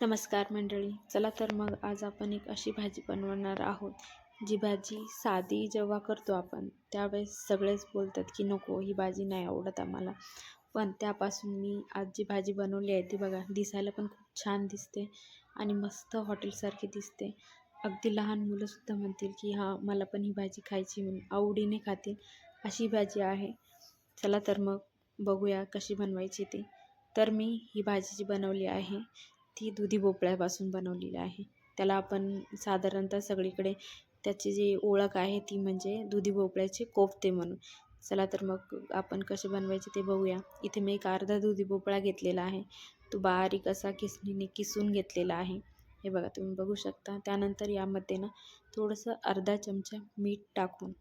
नमस्कार मंडळी. चला तर मग आज आपण एक अशी भाजी बनवणार आहोत जी भाजी साधी जेव्हा करतो आपण त्यावेळेस सगळेच बोलतात की नको ही भाजी नाही आवडत आम्हाला. पण त्यापासून मी आज जी भाजी बनवली आहे ती बघा दिसायला पण खूप छान दिसते आणि मस्त हॉटेलसारखी दिसते. अगदी लहान मुलंसुद्धा म्हणतील की हां मला पण ही भाजी खायची म्हणून आवडीने खातील. अशी भाजी आहे. चला तर मग बघूया कशी बनवायची ती. तर मी ही भाजी जी बनवली आहे ती दुधी भोपळ्यापासून बनवलेली आहे. त्याला आपण साधारणतः सगळीकडे त्याची जी ओळख आहे ती म्हणजे दुधी भोपळ्याचे कोफ्ते म्हणून. चला तर मग आपण कसे बनवायचे ते बघूया. इथे मी एक अर्धा दुधी भोपळा घेतलेला आहे. तो बारीक असा किसणीने किसून घेतलेला आहे. हे बघा तुम्ही बघू शकता. त्यानंतर यामध्ये ना थोडंसं अर्धा चमचा मीठ टाकून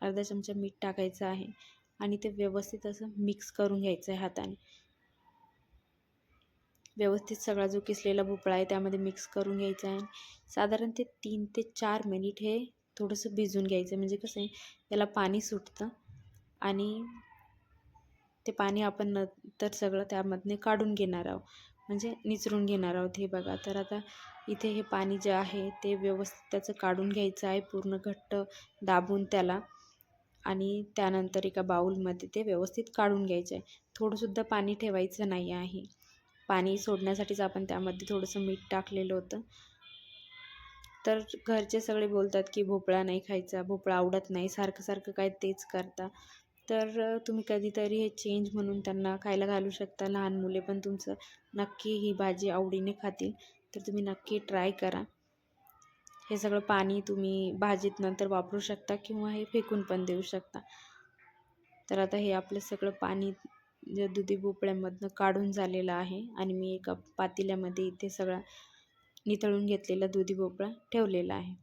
अर्धा चमचा मीठ टाकायचं आहे. आणि ते व्यवस्थित असं मिक्स करून घ्यायचं आहे हाताने. व्यवस्थित सगळा जो किसलेला भोपळा आहे त्यामध्ये मिक्स करून घ्यायचा आहे. साधारण ते तीन ते चार मिनिट हे थोडंसं भिजून घ्यायचं. म्हणजे कसं आहे याला पाणी सुटतं आणि ते पाणी आपण नंतर सगळं त्यामधने काढून घेणार आहोत. म्हणजे निचरून घेणार आहोत हे बघा. तर आता इथे हे पाणी जे आहे ते व्यवस्थित त्याचं काढून घ्यायचं आहे. पूर्ण घट्ट दाबून त्याला आणि त्यानंतर एका बाऊलमध्ये ते व्यवस्थित काढून घ्यायचं आहे. थोडंसुद्धा पाणी ठेवायचं नाही आहे. पाणी सोडण्यासाठीच आपण त्यामध्ये थोडंसं मीठ टाकलेलं होतं. तर घरचे सगळे बोलतात की भोपळा नाही खायचा भोपळा आवडत नाही सारखं सारखं काय तेच करता. तर तुम्ही कधीतरी हे चेंज म्हणून त्यांना खायला घालू शकता लहान मुले पण तुमचं नक्की ही भाजी आवडीने खातील. तर तुम्ही नक्की ट्राय करा. हे सगळं पाणी तुम्ही भाजीत नंतर वापरू शकता किंवा हे फेकून पण देऊ शकता. तर आता हे आपलं सगळं पाणी जे दुधी भोपळ्यामधनं काढून झालेलं आहे आणि मी एका पातेल्यामध्ये इथे सगळा नितळून घेतलेला दुधी भोपळा ठेवलेला आहे.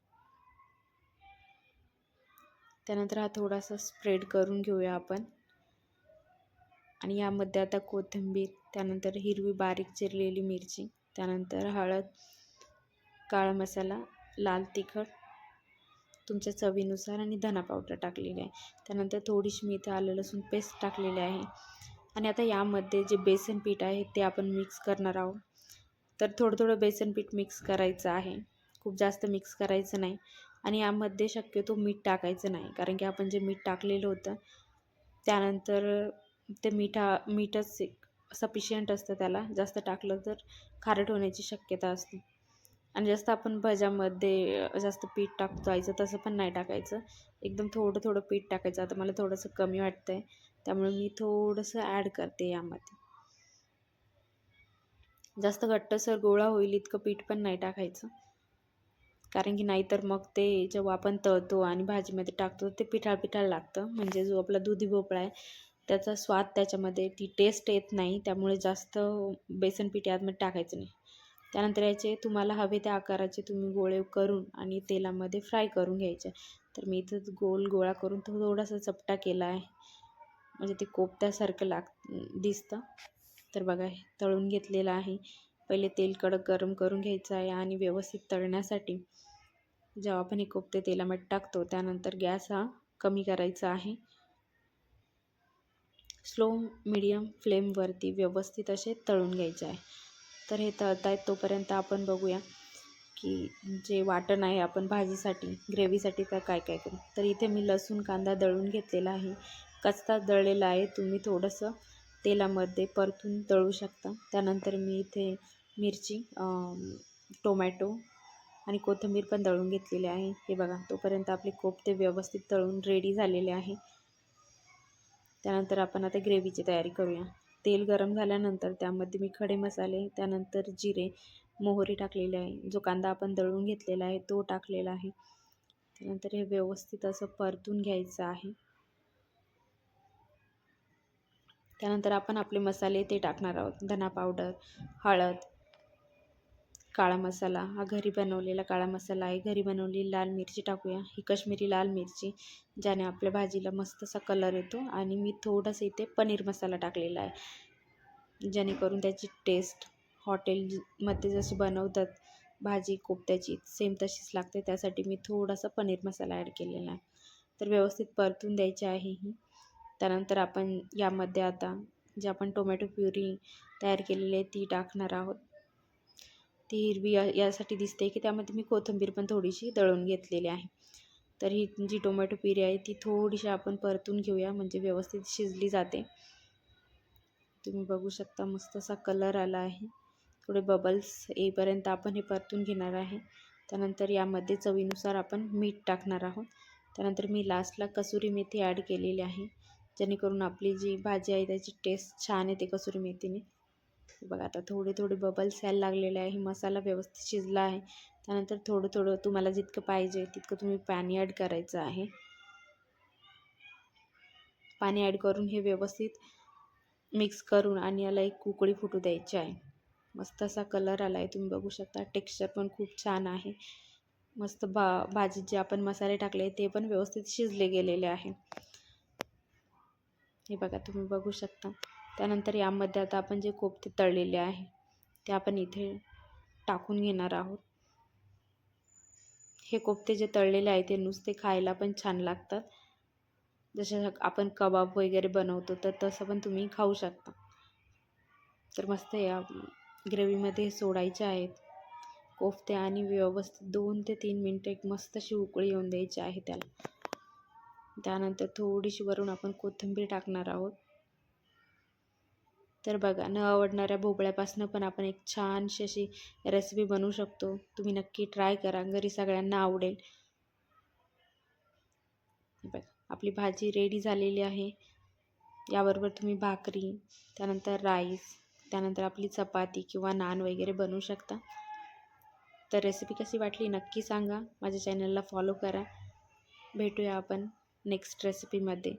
त्यानंतर हा थोडासा स्प्रेड करून घेऊया आपण. आणि यामध्ये आता कोथिंबीर त्यानंतर हिरवी बारीक चिरलेली मिरची त्यानंतर हळद काळा मसाला लाल तिखट तुमच्या चवीनुसार आणि धना पावडर टाकलेली आहे. त्यानंतर थोडीशी मी इथे आलं लसूण पेस्ट टाकलेली आहे. आणि आता यामध्ये जे बेसन पीठ आहे ते आपण मिक्स करणार आहोत. तर थोडं थोडं बेसन पीठ मिक्स करायचं आहे. खूप जास्त मिक्स करायचं नाही. आणि यामध्ये शक्यतो मीठ टाकायचं नाही. कारण की आपण जे मीठ टाकलेलं होतं त्यानंतर ते मिठा मीठच सफिशियंट असतं त्याला. जास्त टाकलं तर खारट होण्याची शक्यता असते. आणि जास्त आपण भज्यामध्ये जास्त पीठ टाकतो आयचं तसं पण नाही टाकायचं. एकदम थोडं थोडं पीठ टाकायचं. आता मला थोडंसं कमी वाटतं आहे त्यामुळे मी थोडंसं ॲड करते यामध्ये. जास्त घट्टसर गोळा होईल इतकं पीठ पण नाही टाकायचं. कारण की नाहीतर मग ते जेव्हा आपण तळतो आणि भाजीमध्ये टाकतो ते पिठाळ पिठाळ लागतं. म्हणजे जो आपला दुधी भोपळा आहे त्याचा स्वाद त्याच्यामध्ये ती टेस्ट येत नाही. त्यामुळे जास्त बेसन पीठ यामध्ये टाकायचं नाही. त्यानंतर याचे तुम्हाला हवे त्या आकाराचे तुम्ही गोळे करून आणि तेलामध्ये फ्राय करून घ्यायचे. तर मी इथं गोल गोळा करून तो थोडासा चपटा केला आहे. म्हणजे ते कोपत्यासारखं लाग दिसतं. तर बघा तळून घेतलेलं आहे. पहिले तेल कडक गरम करून घ्यायचं आहे आणि व्यवस्थित तळण्यासाठी जेव्हा आपण हे कोपते तेलामध्ये टाकतो त्यानंतर गॅस हा कमी करायचा आहे. स्लो मिडियम फ्लेमवरती व्यवस्थित असे तळून घ्यायचे आहे. तर हे तळतायत तोपर्यंत आपण बघूया की जे वाटण आहे आपण भाजीसाठी ग्रेव्हीसाठी तर काय काय करू? तर इथे मी लसूण कांदा दळून घेतलेला आहे. कच्चा दळलेला आहे. तुम्ही थोडंसं तेलामध्ये परतून तळू शकता. त्यानंतर मी इथे मिरची टोमॅटो आणि कोथिंबीर पण दळून घेतलेली आहे. हे बघा तोपर्यंत आपले कोफ्ते व्यवस्थित तळून रेडी झालेले आहे. त्यानंतर आपण आता ग्रेव्हीची तयारी करूया. तेल गरम झाल्यानंतर त्यामध्ये मी खडे मसाले त्यानंतर जिरे मोहरी टाकलेली आहे. जो कांदा आपण दळून घेतलेला आहे तो टाकलेला आहे. त्यानंतर हे व्यवस्थित असं परतून घ्यायचं आहे. त्यानंतर आपण आपले मसाले ते टाकणार आहोत. धना पावडर हळद काळा मसाला. हा घरी बनवलेला काळा मसाला आहे. घरी बनवलेली लाल मिरची टाकूया. ही कश्मीरी लाल मिरची ज्याने आपल्या भाजीला मस्त असा कलर येतो. आणि मी थोडंसं इथे पनीर मसाला टाकलेला आहे. जेणेकरून त्याची टेस्ट हॉटेलमध्ये जशी बनवतात भाजी कोफ्त्याची सेम तशीच लागते. त्यासाठी मी थोडासा पनीर मसाला ॲड केलेला आहे. तर व्यवस्थित परतून द्यायची आहे ही. त्यानंतर आपण यामध्ये आता जे आपण टोमॅटो प्युरी तयार केलेली आहे ती टाकणार आहोत. ती हिरवी या यासाठी दिसते की त्यामध्ये मी कोथिंबीर पण थोडीशी दळून घेतलेली आहे. तर ही जी टोमॅटो प्युरी आहे ती थोडीशी आपण परतून घेऊया म्हणजे व्यवस्थित शिजली जाते. तुम्ही बघू शकता मस्त असा कलर आला आहे. थोडे बबल्स येईपर्यंत आपण हे परतून घेणार आहे. त्यानंतर यामध्ये चवीनुसार आपण मीठ टाकणार आहोत. त्यानंतर मी लास्टला कसुरी मेथी ॲड केलेली आहे. जेणेकरून आपली जी भाजी आहे त्याची टेस्ट छान येते कसुरी मेथीने. बघा आता थोडे थोडे बबल्स यायला लागलेले आहे मसाला व्यवस्थित शिजला आहे. त्यानंतर थोडं थोडं तुम्हाला जितकं पाहिजे तितकं तुम्ही पाणी ॲड करायचं आहे. पाणी ॲड करून हे व्यवस्थित मिक्स करून आणि याला एक कुकळी फुटू द्यायची आहे. मस्त असा कलर आला आहे तुम्ही बघू शकता. टेक्स्चर पण खूप छान आहे. मस्त भा भाजीत जे आपण मसाले टाकले ते पण व्यवस्थित शिजले गेलेले आहे. हे बघा तुम्ही बघू शकता. त्यानंतर यामध्ये आता आपण जे कोफ्ते तळलेले आहे ते आपण इथे टाकून घेणार आहोत. हे कोफ्ते जे तळलेले आहे ते नुसते खायला पण छान लागतात. जसे आपण कबाब वगैरे बनवतो तर तसं पण तुम्ही खाऊ शकता. तर मस्त या ग्रेव्हीमध्ये सोडायचे आहेत. कोफ्ते आणि व्यवस्थित दोन ते तीन मिनटं एक मस्त अशी उकळी येऊन द्यायची आहे त्याला. त्यानंतर थोडीशी वरून आपण कोथिंबीर टाकणार आहोत. तर बघा न आवडणाऱ्या भोपळ्यापासून पण आपण एक छानशी अशी रेसिपी बनवू शकतो. तुम्ही नक्की ट्राय करा घरी सगळ्यांना आवडेल. बघा आपली भाजी रेडी झालेली आहे. याबरोबर तुम्ही भाकरी त्यानंतर राईस त्यानंतर आपली चपाती किंवा नान वगैरे बनवू शकता. तर रेसिपी कशी वाटली नक्की सांगा. माझ्या चॅनलला फॉलो करा. भेटूया आपण. नेक्स्ट रेसिपीमध्ये